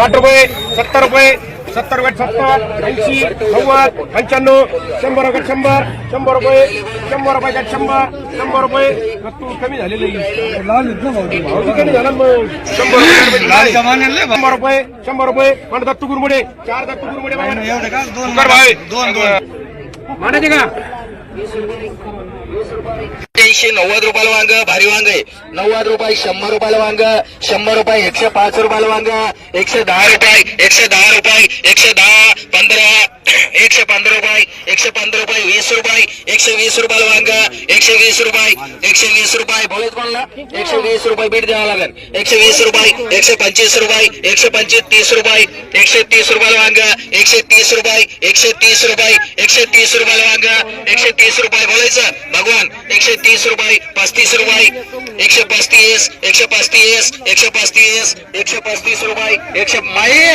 साठ रुपये सत्तर रुपये सत्तर रुपये सत्तर ऐंशी नव्वद पंच्याण्णव शंभर रुपये शंभर शंभर रुपये शंभर रुपये शंभर शंभर रुपये. तू कमी झालेलं. भावजी कमी झाला ना मग. शंभर रुपये शंभर रुपये शंभर रुपये. पण दत्तू गुरमुडे चार दत्तू गुरमुडे दोन दोन म्हणायचे का? एकशे नव्वद रुपयाला वांग भारी वांग आहे नव्वद रुपये शंभर रुपयाला वांग शंभर रुपये एकशे पाच रुपयाला वांग एकशे दहा रुपये एकशे दहा रुपये एकशे दहा पंधरा एकशे पंधरा रुपये एकशे पंधरा रुपये वीस रुपये एकशे वीस रुपयाला वांग एकशे वीस रुपये एकशे वीस रुपये बोलत कोणला एकशे वीस रुपये बीट द्यावं लागेल एकशे वीस रुपये एकशे पंचवीस रुपये एकशे पंचवीस तीस रुपये एकशे तीस रुपयाला वांग एकशे तीस रुपये एकशे तीस रुपये एकशे तीस रुपयाला वांग एकशे तीस रुपये बोलायचं भगवान एकशे तीस रुपये पस्तीस रुपये एकशे पस्तीस एकशे पस्तीस एकशे पस्तीस एकशे पस्तीस रुपये एकशे माये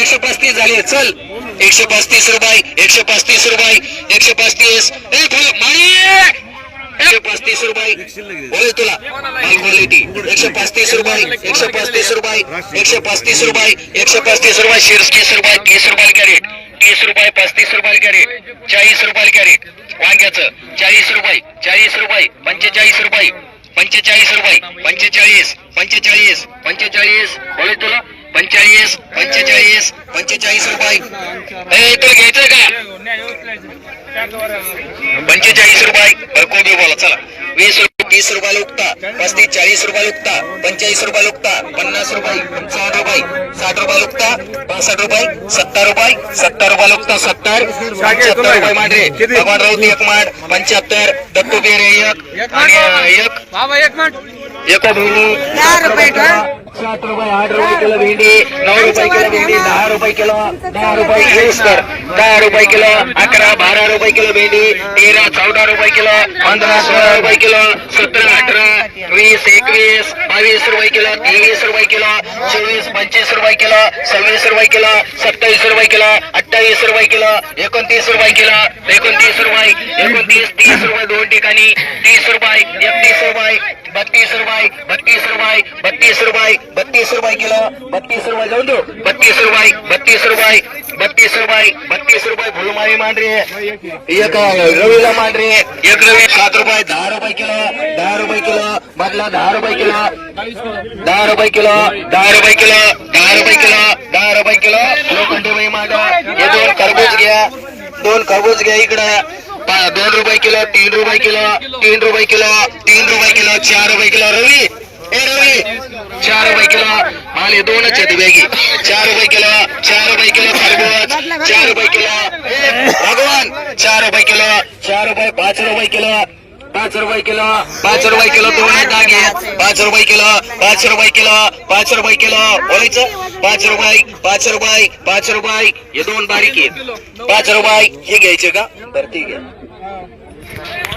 एकशे पस्तीस झाले चल. एकशे पस्तीस रुपये एकशे पस्तीस रुपये एकशे पस्तीस. ए माये! एकशे पस्तीस रुपये. बोल तुला. एकशे पस्तीस रुपये एकशे पस्तीस रुपये एकशे पस्तीस रुपये एकशे पस्तीस रुपये शीर्ष तीस रुपये तीस रुपये कॅरेट. तीस रुपये पस्तीस रुपये कॅरेट. चाळीस रुपये कॅरेट. वांग्याचं चाळीस रुपये चाळीस रुपये पंचेचाळीस रुपये पंचेचाळीस रुपये पंचेचाळीस पंचेचाळीस पंचेचाळीस. बोल तुला? पंचेचाळीस पंचेचाळीस पंचेचाळीस रुपये. ए तुला घ्यायचं का पंचेचाळीस रुपये. कोबी बोला चला. वीस रुपये तीस रुपये उगता पस्तीस चाळीस रुपये उगता पंचेचाळीस रुपये उगता पन्नास रुपये साठ रुपये साठ रुपये उगता पासष्ट रुपये सत्तर रुपये सत्तर रुपये उगता सत्तर. सत्तर रुपये मांडरे भगवान राऊत एक मांड पंच्याहत्तर दत्तू बेरे एक आणि एक. बाबा एक एका रुपये? सात रुपये आठ रुपये किलो भेंडी नऊ रुपये किलो भेंडी दहा रुपये किलो दहा रुपये वीस कर दहा रुपये किलो अकरा बारा रुपये किलो भेंडी तेरा चौदा रुपये किलो पंधरा सोळा रुपये किलो सतरा अठरा वीस एकवीस बावीस रुपये किलो तेवीस रुपये किलो चोवीस पंचवीस रुपये किलो सव्वीस रुपये किलो सत्तावीस रुपये किलो अठ्ठावीस रुपये किलो एकोणतीस रुपये किलो एकोणतीस रुपये एकोणतीस तीस रुपये दोन ठिकाणी तीस रुपये एकतीस रुपये बत्तीस रुपये बत्तीस रुपये बत्तीस रुपये बत्तीस रुपये किलो बत्तीस रुपये जाऊन देऊ बत्तीस रुपये बत्तीस रुपये बत्तीस रुपये बत्तीस रुपये फुलमाळी मांडरी एक रवीला मांडरी एक रवी सात रुपये दहा रुपये किलो दहा रुपये किलो बदला दहा रुपये किलो. दहा रुपये किलो दहा रुपये किलो दहा रुपये किलो दहा रुपये किलो. लोखंडी बाई मांडा हे दोन खरबूज घ्या. दोन खरबूज घ्या इकडं. पा- दोन रुपये किलो तीन रुपये किलो तीन रुपये किलो तीन रुपये किलो चार रुपये किलो. रवी ए रवी चार रुपये किलो. आणि दोनच आहेत बॅगी चार रुपये किलो चार रुपये किलो खरबूज. चार रुपये किलो. भगवान चार रुपये किलो चार रुपये पाच रुपये किलो. रुपये किलो रुपये किलो दोन रुपये किलो रुपये किलो रुपये किलो। रुपये रुपये रुपये। दोन बारीक आहेत पाच रुपये का।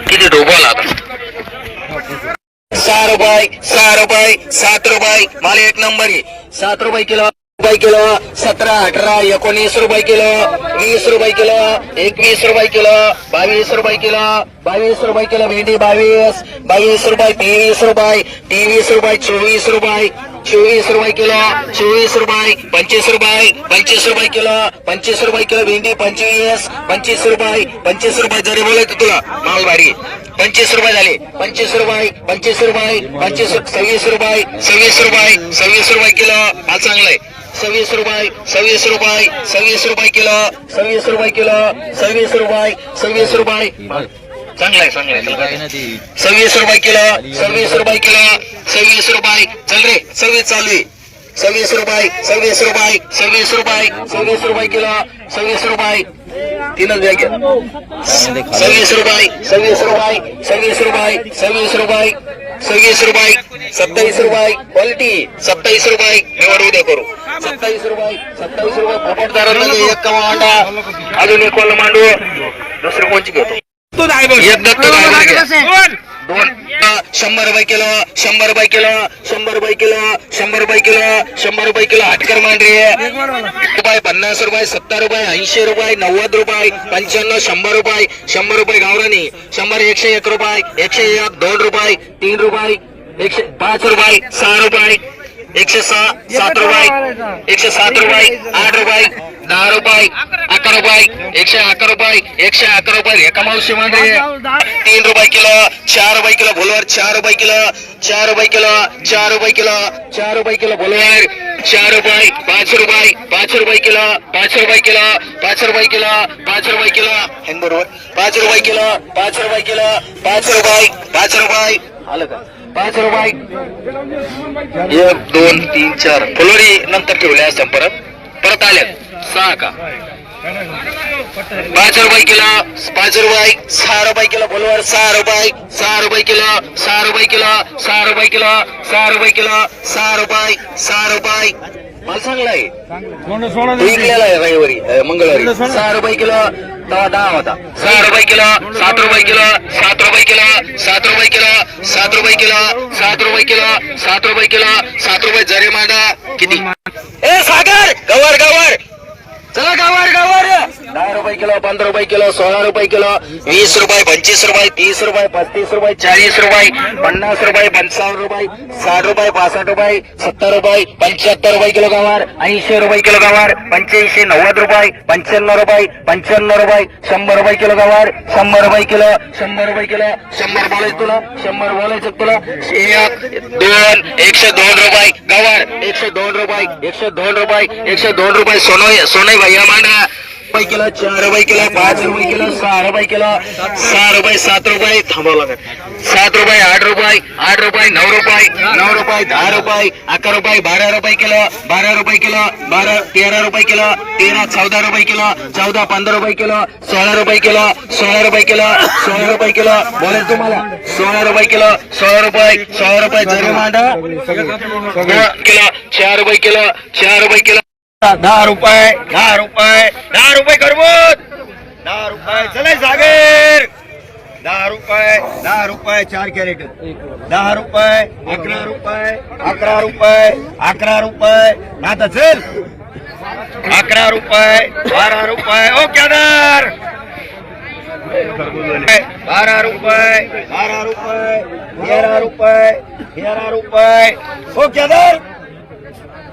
किती आता सहा रुपये सहा रुपये, सात रुपये। मला एक नंबर आहे सात रुपये किलो। रुपये किलो सतरा अठरा एकोणीस रुपये किलो वीस रुपये किलो एकवीस रुपये किलो बावीस रुपये किलो बावीस रुपये किलो भेंडी बावीस बावीस रुपये तेवीस रुपये तेवीस रुपये चोवीस रुपये चोवीस रुपये किलो चोवीस रुपये पंचवीस रुपये पंचवीस रुपये किलो पंचवीस रुपये किलो भेंडी पंचवीस पंचवीस रुपये पंचवीस रुपये जरी बोलायचं तुला माल भारी. पंचवीस रुपये झाले. पंचवीस रुपये पंचवीस रुपये पंचवीस सव्वीस रुपये सव्वीस रुपये सव्वीस रुपये किलो हा चांगला आहे. सव्वीस रुपये सव्वीस रुपये सव्वीस रुपये किलो सव्वीस रुपये किलो सव्वीस रुपये सव्वीस रुपये. चांगला आहे चांगला आहे. सव्वीस रुपये किलो सव्वीस रुपये किलो सव्वीस रुपये. चल रे सव्वीस चालू आहे. सव्वीस रुपये सव्वीस रुपये सव्वीस रुपये सव्वीस रुपये किलो सव्वीस रुपये. तीनच बॅग सव्वीस रुपये सव्वीस रुपये सव्वीस रुपये सव्वीस रुपये. सव्वीस रुपये सत्तावीस रुपये क्वालिटी सत्तावीस रुपये निवड उद्या करू. सत्तावीस रुपये सत्तावीस रुपये पोपटदारांमध्ये एक कमा अंडा अजून एक कोल मांडू. दुसरं कोणची घेतो एक दत्त driver घ्या. दोन अ, शंभर रुपये किलो शंभर रुपये किलो शंभर रुपये किलो शंभर रुपये किलो शंभर रुपये किलो हटकर मांडरी. रुपये पन्नास रुपये सत्तर रुपये ऐंशी रुपये नव्वद रुपये पंच्याण्णव शंभर रुपये शंभर रुपये गावरानी शंभर एकशे एक रुपये एकशे एक दोन रुपये तीन रुपये एकशे पाच रुपये सहा रुपये. एकशे सहा सात रुपये. एकशे सात रुपये आठ रुपये दहा रुपये अकरा रुपये एकशे अकरा रुपये एकशे अकरा रुपये. एका मावशी मध्ये तीन रुपये किलो चार रुपये किलो भोलवर चार रुपये किलो चार रुपये किलो चार रुपये किलो चार रुपये किलो भोलवर चार रुपये पाच रुपये पाच रुपये किलो पाच रुपये किलो पाच रुपये किलो पाच रुपये किलो. हे बरोबर पाच रुपये किलो पाच रुपये किलो पाच रुपये पाच रुपये. आलं का? पाच रुपये. एक दोन तीन चार. फुलोरी नंतर ठेवल्या असं परत. परत आल्या सहा का? पाच रुपये किलो. पाच रुपये. सहा रुपये किलो फुलवर. सहा रुपये. सहा रुपये किलो. सहा रुपये किलो. सहा रुपये किलो. सहा रुपये किलो. सहा रुपये. सहा रुपये. मला सोनं सोनं विकलेला आहे रविवारी मंगळवारी. सहा रुपये किलो. तेव्हा दहा होता. सहा रुपये किलो सात रुपये किलो सात रुपये किलो सात रुपये किलो सात रुपये किलो सात रुपये किलो सात रुपये किलो सात रुपये जरे मांडा किती? किलो, पंद्रह रुपये किलो, सोलह रुपये किलो वीस रुपये पंचवीस रुपये, तीस रुपये पस्तीस रुपये चाळीस रुपये, पन्नास रुपये पंचावन्न रुपये, साठ रुपये पासष्ट रुपये, सत्तर रुपये, पंच्याहत्तर रुपये किलो गवार ऐंशी रुपये किलो गवार पंच्याऐंशी, नव्वद रुपये, पंच्याण्णव रुपये पंच्याण्णव रुपये, शंभर रुपये किलो गवार शंभर रुपये किलो, शंभर रुपये किलो, शंभर बोलायचं तुला, शंभर बोलायचं तुला दोन, एकशे दोन रुपये गवार एकशे दोन रुपये, एकशे दोन रुपये, एकशे दोन रुपये सोनो सोनई भैया मांडा रुपये किलो चार रुपये किलो पाच रुपये किलो सहा रुपये किलो सहा रुपये सात रुपये थांबावं लागत सात रुपये आठ रुपये आठ रुपये नऊ रुपये नऊ रुपये दहा रुपये अकरा रुपये बारा रुपये किलो बारा रुपये किलो बारा तेरा रुपये किलो तेरा चौदा रुपये किलो चौदा पंधरा रुपये किलो सोळा रुपये किलो सोळा रुपये किलो सोळा रुपये किलो बोला तुम्हाला सोळा रुपये किलो सोळा रुपये सोळा रुपये जरी मांडा किलो चार रुपये किलो चार रुपये किलो दहा रुपये दहा रुपये दहा रुपये करबोत दहा रुपये चला सागर. दहा रुपये दहा रुपये चार कॅरेट. दहा रुपये अकरा रुपये अकरा रुपये अकरा रुपये. आता चल. अकरा रुपये बारा रुपये. ओके आधार. बारा रुपये बारा रुपये तेरा रुपये तेरा रुपये. ओके आधार.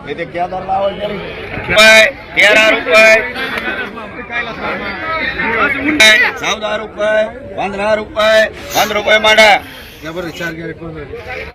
केदार इथे केदार लावायचं रुपये तेरा रुपये. चौदा रुपये पंधरा रुपये पंधरा रुपये मांडा.